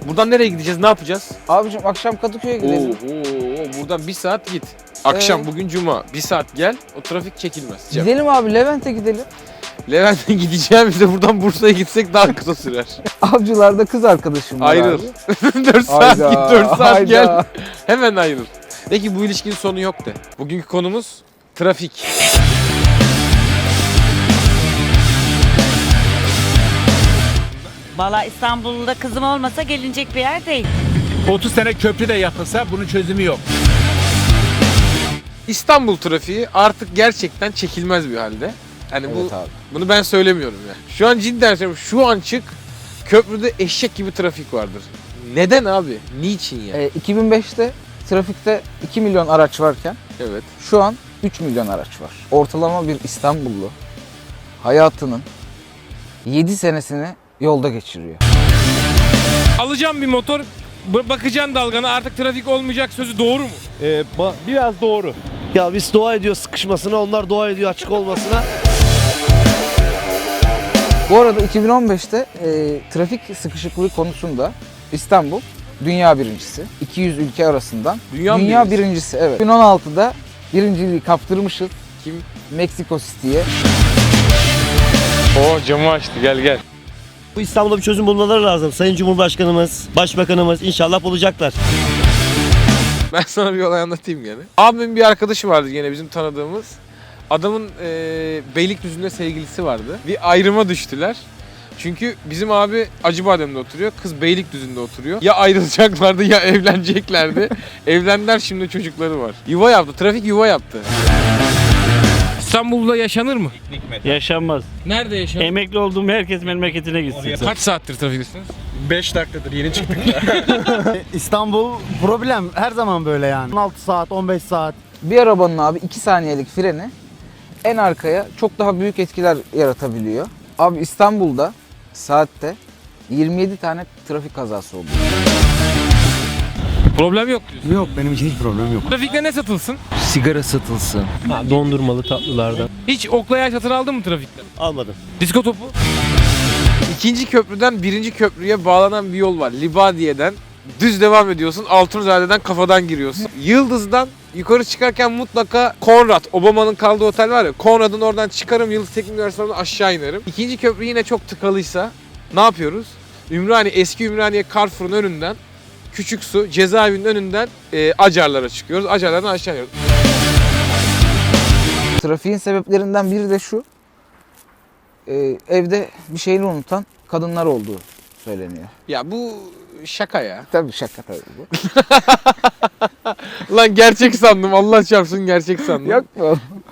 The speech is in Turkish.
Buradan nereye gideceğiz? Ne yapacağız? Abicim akşam Kadıköy'e Oo, gidelim. oo, buradan bir saat git. Akşam Ee? bugün cuma. Bir saat gel. O trafik çekilmez. Cem. Gidelim abi Levent'e gidelim. Levent'e gideceğimizde buradan Bursa'ya gitsek daha kısa sürer. Avcılarda kız arkadaşım var Ayrıl. abi. 4 saat Hayda, git 4 saat hayda. gel. Hemen ayrıl. Peki bu ilişkinin sonu yok de. Bugünkü konumuz trafik. Valla İstanbul'da kızım olmasa gelinecek bir yer değil. 30 sene köprü de yapılsa bunun çözümü yok. İstanbul trafiği artık gerçekten çekilmez bir halde. Hani bu Evet abi. bunu ben söylemiyorum ya. Şu an cidden söylüyorum. Şu an çık köprüde eşek gibi trafik vardır. Neden abi? Niçin ya? Ee, 2005'te trafikte 2 milyon araç varken Evet. şu an 3 milyon araç var. Ortalama bir İstanbullu hayatının 7 senesini yolda geçiriyor. Alacağım bir motor, b- bakacaksın dalgana artık trafik olmayacak sözü doğru mu? Ee, ba- biraz doğru. Ya biz dua ediyor sıkışmasına, onlar dua ediyor açık olmasına. Bu arada 2015'te e, trafik sıkışıklığı konusunda İstanbul dünya birincisi. 200 ülke arasından Dünya, mı dünya birincisi? birincisi evet. 2016'da birinciliği kaptırmışız Kim? Meksiko City'ye. Oo camı açtı gel gel. Bu İstanbul'da bir çözüm bulmaları lazım. Sayın Cumhurbaşkanımız, Başbakanımız inşallah bulacaklar. Ben sana bir olay anlatayım gene. Abimin bir arkadaşı vardı gene bizim tanıdığımız. Adamın e, Beylikdüzü'nde sevgilisi vardı. Bir ayrıma düştüler. Çünkü bizim abi Acıbadem'de oturuyor. Kız Beylikdüzü'nde oturuyor. Ya ayrılacaklardı ya evleneceklerdi. Evlendiler şimdi çocukları var. Yuva yaptı. Trafik yuva yaptı. İstanbul'da yaşanır mı? Yaşanmaz. Nerede yaşanır? Emekli olduğum herkes memleketine gitsin. Kaç saattir trafiktesiniz? 5 dakikadır yeni çıktık. İstanbul problem her zaman böyle yani. 16 saat, 15 saat. Bir arabanın abi 2 saniyelik freni en arkaya çok daha büyük etkiler yaratabiliyor. Abi İstanbul'da saatte 27 tane trafik kazası oldu. Problem yok diyorsun. Yok benim için hiç problem yok. Trafikte ne satılsın? Sigara satılsın. Dondurmalı tatlılardan. Hiç oklaya satın aldın mı trafikte? Almadım. Disko topu? İkinci köprüden birinci köprüye bağlanan bir yol var. Libadiye'den düz devam ediyorsun. Altunizade'den kafadan giriyorsun. Yıldız'dan yukarı çıkarken mutlaka Konrad, Obama'nın kaldığı otel var ya. Konrad'ın oradan çıkarım Yıldız Teknik Üniversitesi'nden aşağı inerim. İkinci köprü yine çok tıkalıysa ne yapıyoruz? Ümraniye, eski Ümraniye Carrefour'un önünden Küçük Su cezaevinin önünden e, Acarlara çıkıyoruz. Acarlardan aşağı iniyoruz. Trafiğin sebeplerinden biri de şu. e, evde bir şeyini unutan kadınlar olduğu söyleniyor. Ya bu şaka ya. Tabii şaka tabii bu. Lan gerçek sandım. Allah çarpsın gerçek sandım. Yok mu?